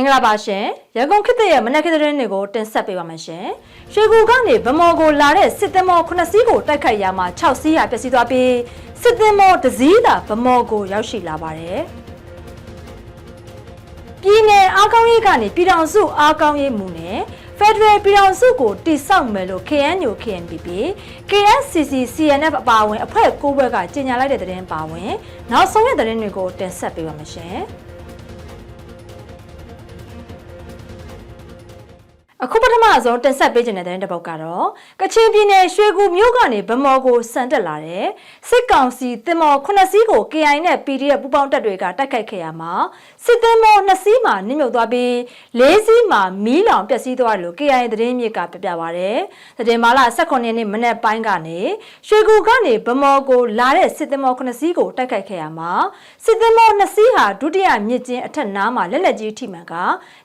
င်္ဂလာပါရှင်ရန်ကုန်ခေတ်သစ်ရဲ့မနက်ခင်းသတင်းတွေကိုတင်ဆက်ပေးပါမယ်ရှင်ရွှေကူကနေဗမော်ကိုလာတဲ့စစ်သင်္ဘော9စီးကိုတိုက်ခိုက်ရာမှာ6စီးဟာပျက်စီးသွားပြီးစစ်သင်္ဘောတစ်စီးသာဗမော်ကိုရောက်ရှိလာပါတယ်ပြည်내အားကောင်းရေးကနေပြည်တော်စုအားကောင်းရေးမှုနဲ့ Federal ပြည်တော်စုကိုတိစောက်မယ်လို့ KNU KNPP KSCC CNF အပါအဝင်အဖွဲ့၉ဘွဲကကြေညာလိုက်တဲ့သတင်းပါဝင်နောက်ဆုံးရသတင်းတွေကိုတင်ဆက်ပေးပါမယ်ရှင်။ အခုပထမဆုံးတင်ဆက်ပေးခြင်းတဲ့တဲ့တစ်ပုတ်ကတော့ကချင်ပြည်နယ်ရွှေကူမြို့ကနေဗမော်ကိုစံတက်လာတဲ့စစ်ကောင်စီတင်မော်9စီးကို KI နဲ့ PDF ပူးပေါင်းတပ်တွေကတိုက်ခိုက်ခဲ့ရမှာစစ်တင်မော်2စီးမှာနစ်မြုပ်သွားပြီး4စီးမှာမီးလောင်ပျက်စီးသွားတယ်လို့ KI သတင်းမြစ်ကပြပြပါဗျ။သတင်းမာလာ18ရက်နေ့မနေ့ပိုင်းကနေရွှေကူကနေဗမော်ကိုလာတဲ့စစ်တင်မော်9စီးကိုတိုက်ခိုက်ခဲ့ရမှာစစ်တင်မော်2စီးဟာဒုတိယမြစ်ကျင်းအထက်နားမှာလက်လက်ကြီးထိမှန်က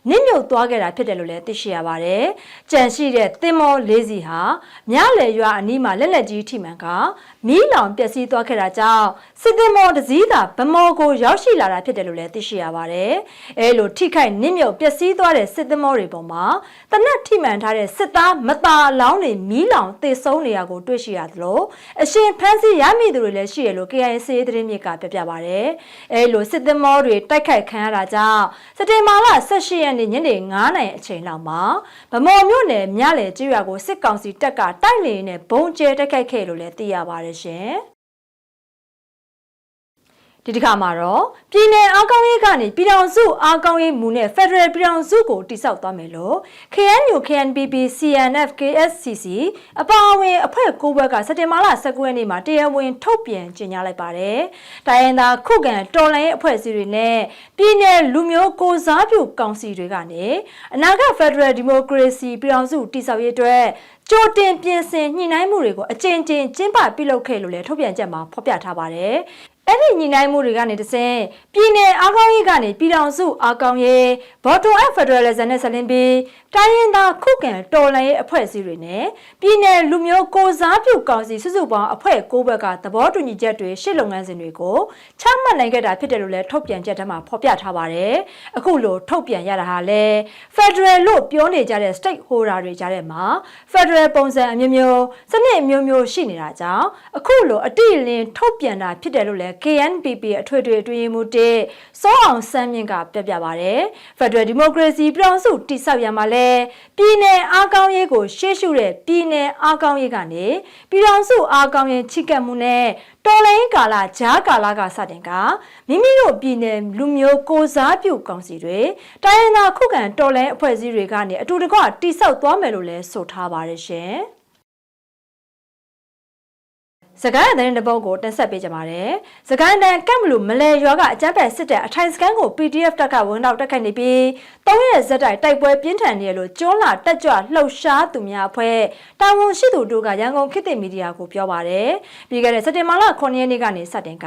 နစ်မြုပ်သွားခဲ့တာဖြစ်တယ်လို့လည်းသိရှိရပါတယ်ပါတယ်။ကြံရှိတဲ့သင်္ဘောလေးစီဟာမြလေရွာအနီးမှာလက်လက်ကြီးထိမှန်ကမီးလောင်ပျက်စီးသွားခဲ့တာကြောင့်စစ်သင်္ဘောတစ်စီးသာဗမော်ကိုရောက်ရှိလာတာဖြစ်တယ်လို့လည်းသိရှိရပါတယ်။အဲလိုထိခိုက်နစ်မြုပ်ပျက်စီးသွားတဲ့စစ်သင်္ဘောတွေပေါ်မှာတနက်ထိမှန်ထားတဲ့စစ်သားမတာလောင်းတွေမီးလောင်သေဆုံးနေရကိုတွေ့ရှိရသလိုအရှင်ဖန်းစီရမိသူတွေလည်းရှိရလို့ KIC သတင်းမြစ်ကပြပြပါတယ်။အဲလိုစစ်သင်္ဘောတွေတိုက်ခိုက်ခံရတာကြောင့်စက်တင်ဘာလ18ရက်နေ့ညနေ9:00နာရီအချိန်လောက်မှာဗမော်မြို့နယ်မြလေကျွရွာကိုစစ်ကောင်စီတပ်ကတိုက်လေနဲ့ဘုံကျဲတိုက်ခိုက်ခဲ့လို့လည်းသိရပါတယ်ရှင်။ ဒီတစ်ခါမှာတော့ပြည်내အားကောင်းရေးကနေပြည်ထောင်စုအားကောင်းရေးမူနဲ့ Federal ပြည်ထောင်စုကိုတိစောက်သွားမယ်လို့ KNU KNPP CNF KSCC အပါအဝင်အဖွဲ့၉ဘက်ကစက်တင်ဘာလ19ရက်နေ့မှာတရားဝင်ထုတ်ပြန်ကြေညာလိုက်ပါတယ်။တိုင်းရင်းသားခုခံတော်လှန်ရေးအဖွဲ့အစည်းတွေနဲ့ပြည်내လူမျိုးကိုစားပြုကောင်စီတွေကနေအနာဂတ် Federal Democracy ပြည်ထောင်စုတိစောက်ရေးအတွက်ကြိုတင်ပြင်ဆင်ညှိနှိုင်းမှုတွေကိုအကြိမ်ကြိမ်ကျင်းပပြုလုပ်ခဲ့လို့လည်းထုတ်ပြန်ချက်မှာဖော်ပြထားပါတယ်။ အဲ့ဒီညီနိုင်မှုတွေကနေတဆင့်ပြည်내အားကောင်းရေးကနေပြည်ထောင်စုအားကောင်းရေးဘော်တိုအက်ဖက်ဒရယ်လစ်နဲ့ဆက်လင်းပြီးတိုင်းရင်းသားခုခံတော်လှန်ရေးအဖွဲ့အစည်းတွေနဲ့ပြည်내လူမျိုးကိုစားပြုကောင်စီစုစုပေါင်းအဖွဲ့၉ဘက်ကသဘောတူညီချက်တွေရှစ်လုပ်ငန်းစဉ်တွေကိုချမှတ်နိုင်ခဲ့တာဖြစ်တယ်လို့လည်းထုတ်ပြန်ချက်ထဲမှာဖော်ပြထားပါတယ်။အခုလိုထုတ်ပြန်ရတာဟာလည်း Federal လို့ပြောနေကြတဲ့ stakeholder တွေကြားထဲမှာ Federal ပုံစံအမျိုးမျိုးစနစ်အမျိုးမျိုးရှိနေတာကြောင့်အခုလိုအတိအလင်းထုတ်ပြန်တာဖြစ်တယ်လို့လည်း KNPP အထွေထွေအတွင်းမှုတဲ့စောအောင်စမ်းမြင့်ကပြပြပါဗျ။ Federal Democracy ပြည်အောင်စုတိဆောက်ရမှာလဲပြည်내အားကောင်းရေးကိုရှေ့ရှုတဲ့ပြည်내အားကောင်းရေးကနေပြည်အောင်စုအားကောင်းရေးချိကပ်မှုနဲ့တော်လိုင်းကာလဂျားကာလကစတင်ကမိမိတို့ပြည်내လူမျိုးကိုစားပြုကောင်စီတွေတိုင်းရင်းသားခုခံတော်လိုင်းအဖွဲ့အစည်းတွေကနေအတူတကွတိဆောက်သွားမယ်လို့လဲဆိုထားပါတယ်ရှင်။ စကိုင်းအသတင်းတစ်ပုဒ်ကိုတင်ဆက်ပေးကြပါမယ်။စကိုင်းတန်ကမ်မလူမလဲရွာကအကြမ်းဖက်စစ်တပ်အထိုင်စကန်ကို PDF တပ်ကဝန်တော့တက်ခိုက်နေပြီး၃ရက်ဇက်တိုက်တိုက်ပွဲပြင်းထန်နေရလို့ကျွန်းလာတက်ကြွလှုပ်ရှားသူများအဖွဲ့တာဝန်ရှိသူတို့ကရန်ကုန်ခေတ်သစ်မီဒီယာကိုပြောပါတယ်။ပြီးခဲ့တဲ့စက်တင်ဘာလ9ရက်နေ့ကနေစတင်က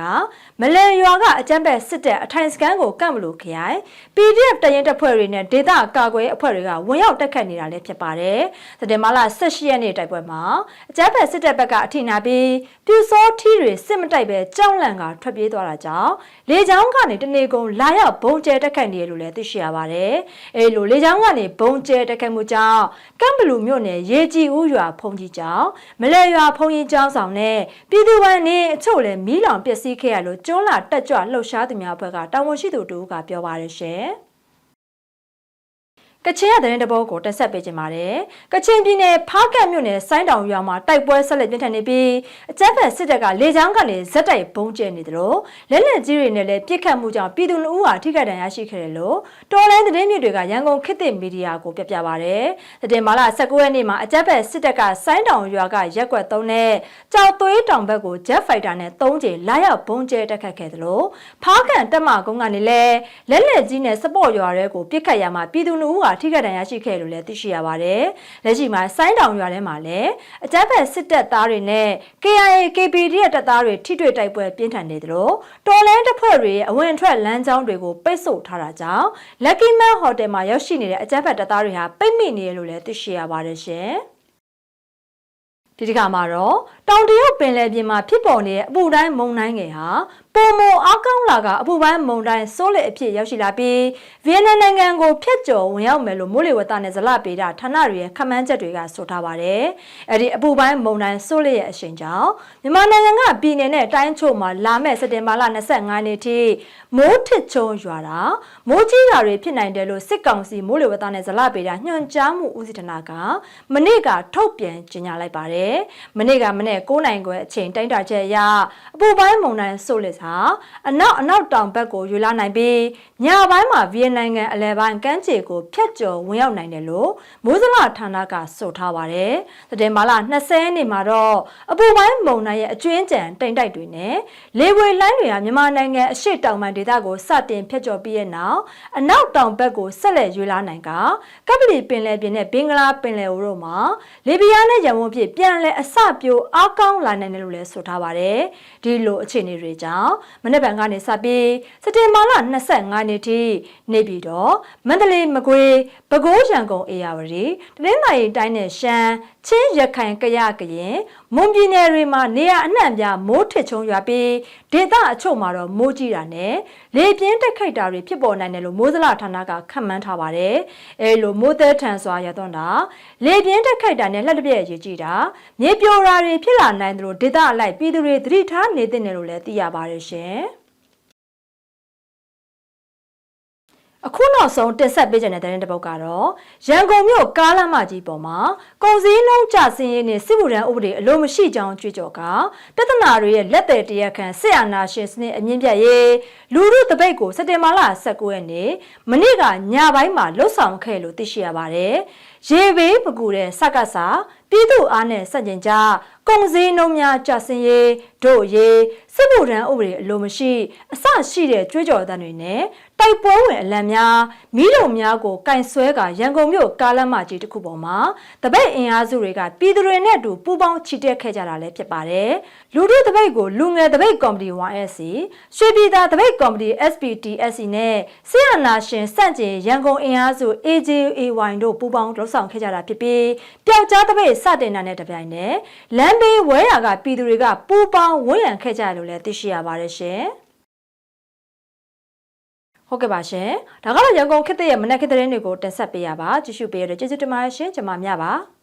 မလဲရွာကအကြမ်းဖက်စစ်တပ်အထိုင်စကန်ကိုကမ်မလူခရိုင် PDF တရင်တပ်ဖွဲ့တွေနဲ့ဒေသကာကွယ်အဖွဲ့တွေကဝန်ရောက်တက်ခတ်နေတာလည်းဖြစ်ပါတယ်။စက်တင်ဘာလ18ရက်နေ့တိုက်ပွဲမှာအကြမ်းဖက်စစ်တပ်ဘက်ကအထိနာပြီး ပြူစောထီတွေစစ်မတိုက်ပဲကြောက်လန့်ကထွက်ပြေးသွားတာကြောင့်လေချောင်းကနေတနေကုန်လာရောက်ဘုံကျဲတက်ခတ်နေရလို့လည်းသိရှိရပါတယ်။အဲလိုလေချောင်းကနေဘုံကျဲတက်ခတ်မှုကြောင့်ကမ်ဘလူမြို့နယ်ရေကြီးဦးရွာဖုန်ကြီးကျောင်းမလဲရွာဖုန်ကြီးကျောင်းဆောင်နဲ့ပြည်သူ့ဝန်နေအချို့လည်းမီးလောင်ပျက်စီးခဲ့ရလို့ကျွန်းလာတက်ကြွလှုပ်ရှားသူများအဖွဲ့ကတာဝန်ရှိသူတို့ကပြောပါတယ်ရှင်။ ကချင်ရတဲ့တဘောကိုတက်ဆက်ပေးကြပါမယ်။ကချင်ပြည်နယ်ဖားကတ်မြို့နယ်ဆိုင်းတောင်ရွာမှာတိုက်ပွဲဆက်လက်ပြင်းထန်နေပြီးအကြမ်းဖက်စစ်တပ်ကလေကြောင်းကနေဇက်တိုက်ဘုံကျဲနေတယ်လို့လက်လက်ကြီးတွေနဲ့လည်းပြစ်ခတ်မှုကြောင့်ပြည်သူလူဦးဟာထိခိုက်ဒဏ်ရာရှိခဲ့တယ်လို့တော်လိုင်းသတင်းမြစ်တွေကရန်ကုန်ခေတ်သစ်မီဒီယာကိုပြပြပါဗျ။တဲ့မာလာ19ရက်နေ့မှာအကြမ်းဖက်စစ်တပ်ကဆိုင်းတောင်ရွာကရက်ွက်သုံးနဲ့ကြောက်သွေးတောင်ဘက်ကိုဂျက်ဖိုက်တာနဲ့၃ကြိမ်လာရောက်ဘုံကျဲတက်ခတ်ခဲ့တယ်လို့ဖားကန်တက်မကုန်းကနေလည်းလက်လက်ကြီးနဲ့စပေါ့ရွာတွေကိုပြစ်ခတ်ရမှာပြည်သူလူဦးဟာထိခိုက်ဒဏ်ရာရှိခဲ့လို့လည်းသိရှိရပါတယ်။လက်ရှိမှာဆိုင်းတောင်ရွာထဲမှာလည်းအကြမ်းဖက်စစ်တပ်သားတွေနဲ့ KIA KPD ရဲ့တပ်သားတွေထိတွေ့တိုက်ပွဲပြင်းထန်နေသလိုတော်လန်တပ်ဖွဲ့တွေအဝင်ထွက်လမ်းကြောင်းတွေကိုပိတ်ဆို့ထားတာကြောင့် Lucky Man Hotel မှာရောက်ရှိနေတဲ့အကြမ်းဖက်တပ်သားတွေဟာပိတ်မိနေရလို့လည်းသိရှိရပါတယ်ရှင်။ဒီတစ်ခါမှာတော့တောင်တရုတ်ပင်လယ်ပြင်မှာဖြစ်ပေါ်နေတဲ့အပူတိုင်းမုန်တိုင်းငယ်ဟာ ပိုပုံမအားကောင်းလာကအပူပိုင်းမုန်တိုင်းဆိုးလက်အဖြစ်ရောက်ရှိလာပြီးဗီယက်နမ်နိုင်ငံကိုဖျက်ကျော်ဝင်ရောက်မယ်လို့မိုးလေဝသနဲ့ဇလပေဒဌာနတွေရဲ့ခန့်မှန်းချက်တွေကဆိုထားပါတယ်။အဲ့ဒီအပူပိုင်းမုန်တိုင်းဆိုးလက်ရဲ့အရှိန်ကြောင့်မြန်မာနိုင်ငံကပြည်နယ်နဲ့တိုင်းချို့မှာလာမယ့်စက်တင်ဘာလ25ရက်နေ့ထိမိုးထစ်ချုံရွာတာမိုးကြီးတာတွေဖြစ်နိုင်တယ်လို့စစ်ကောင်စီမိုးလေဝသနဲ့ဇလပေဒညွှန်ကြားမှုဦးစီးဌာနကမနေ့ကထုတ်ပြန်ကြေညာလိုက်ပါတယ်။မနေ့ကမနေ့9နိုင်ခွဲအချိန်တိုင်းတာချက်အရအပူပိုင်းမုန်တိုင်းဆိုးလက်စာအနောက်အနောက်တောင်ဘက်ကိုယူလာနိုင်ပြီးညပိုင်းမှာဗီယက်နိုင်ငံအလဲပိုင်းကမ်းခြေကိုဖျက်ကျော်ဝင်ရောက်နိုင်တယ်လို့မိုးစလဌာနကဆိုထားပါတယ်။စက်တင်ဘာလ20ရက်နေ့မှာတော့အပူပိုင်းမုန်တိုင်းရဲ့အကျွင်းကြံတိမ်တိုက်တွေနဲ့လေဝေလိုင်းတွေဟာမြန်မာနိုင်ငံအရှေ့တောင်ပိုင်းဒေသကိုစတင်ဖျက်ကျော်ပြီးတဲ့နောက်အနောက်တောင်ဘက်ကိုဆက်လက်ယူလာနိုင်ကကပလီပင်လယ်ပြင်နဲ့ဘင်္ဂလားပင်လယ်တို့မှာလေပြင်းနဲ့ရံဝန်းဖြစ်ပြန်လဲအစပြိုအားကောင်းလာနိုင်တယ်လို့လည်းဆိုထားပါတယ်။ဒီလိုအခြေအနေတွေကြောင့်မနေ့ကကနေစပြီးစက်တင်ဘာလ25နေ့ထိနေပြည်တော်မန္တလေးမကွေးပဲခူးရန်ကုန်အေရဝတီတနင်္သာရီတိုင်းနဲ့ရှမ်းချင်းရခိုင်ကရကရင်မွန်ပြည်နယ်တွေမှာနေရာအနှံ့ပြမိုးထစ်ချုံရွာပြီးဒေသအချို့မှာတော့မိုးကြီးတာနဲ့လေပြင်းတက်ခိုက်တာတွေဖြစ်ပေါ်နိုင်တယ်လို့မိုးစလဌာနကခန့်မှန်းထားပါတယ်။အဲလိုမိုးသက်ထန်စွာရသွန်းတာလေပြင်းတက်ခိုက်တာနဲ့လက်တစ်ပြက်ရေးကြည့်တာမြေပြိုတာတွေဖြစ်လာနိုင်တယ်လို့ဒေသအလိုက်ပြည်သူတွေသတိထားနေတဲ့တယ်လို့လည်းသိရပါတယ်ရှင်။အခုနောက်ဆုံးတင်ဆက်ပေးကြတဲ့တဲ့တစ်ပုဒ်ကတော့ရန်ကုန်မြို့ကားလမ်းမကြီးပေါ်မှာကုန်စည်နှုန်းကျဆင်းရေးနဲ့စစ်မှုထမ်းဥပဒေအလို့မရှိကြောင်းကြွေးကြော်ကပြဿနာတွေရဲ့လက်သည်တရားခံစစ်အာဏာရှင်စနစ်အမြင့်ပြတ်ရေးလူမှုတပိတ်ကိုစက်တင်ဘာလ19ရက်နေ့မနေ့ကညပိုင်းမှာလှုပ်ဆောင်ခဲ့လို့သိရှိရပါတယ်။ရေဘေးမကူတဲ့စက္ကစပြည်သူအားနဲ့စက်ကျင်ကြ ကုန်စည်နှုန်းများကျဆင်းရေးတို့ရေးစစ်မှုထမ်းဥပဒေအလိုမရှိအစရှိတဲ့ကြွေးကြော်သံတွေနဲ့တိုက်ပွဲဝင်အလံများမိလုံများကိုကင်ဆွဲကရန်ကုန်မြို့ကားလမ်းမကြီးတစ်ခုပေါ်မှာတပိတ်အင်အားစုတွေကပြည်သူတွေနဲ့အတူပူးပေါင်းချီတက်ခဲ့ကြတာလည်းဖြစ်ပါတယ်။လူထုတပိတ်ကိုလူငယ်တပိတ်ကော်မတီ 1SC ရွှေပြည်သာတပိတ်ကော်မတီ SPTSC နဲ့ဆီယနာရှင်စန့်ကျင်ရန်ကုန်အင်အားစု AJAY တို့ပူးပေါင်းလှုပ်ဆောင်ခဲ့ကြတာဖြစ်ပြီးပျောက်ကြားတပိတ်စတင်တာနဲ့တပြိုင်နက်လမ်းဘေးဝဲရာကပြည်သူတွေကပူးပေါင်းဝန်းရံခဲ့ကြတယ်လို့လည်းသိရှိရပါတယ်ရှင်။ဟုတ်ကဲ့ပါရှင်။ဒါကတော့ရန်ကုန်ခေတ်ရဲ့မနက်ခေတ်သတင်းတွေကိုတင်ဆက်ပေးရပါကြည့်ရှုပေးရတဲ့ကျေးဇူးတင်ပါတယ်ရှင်ကျွန်မမြပါ။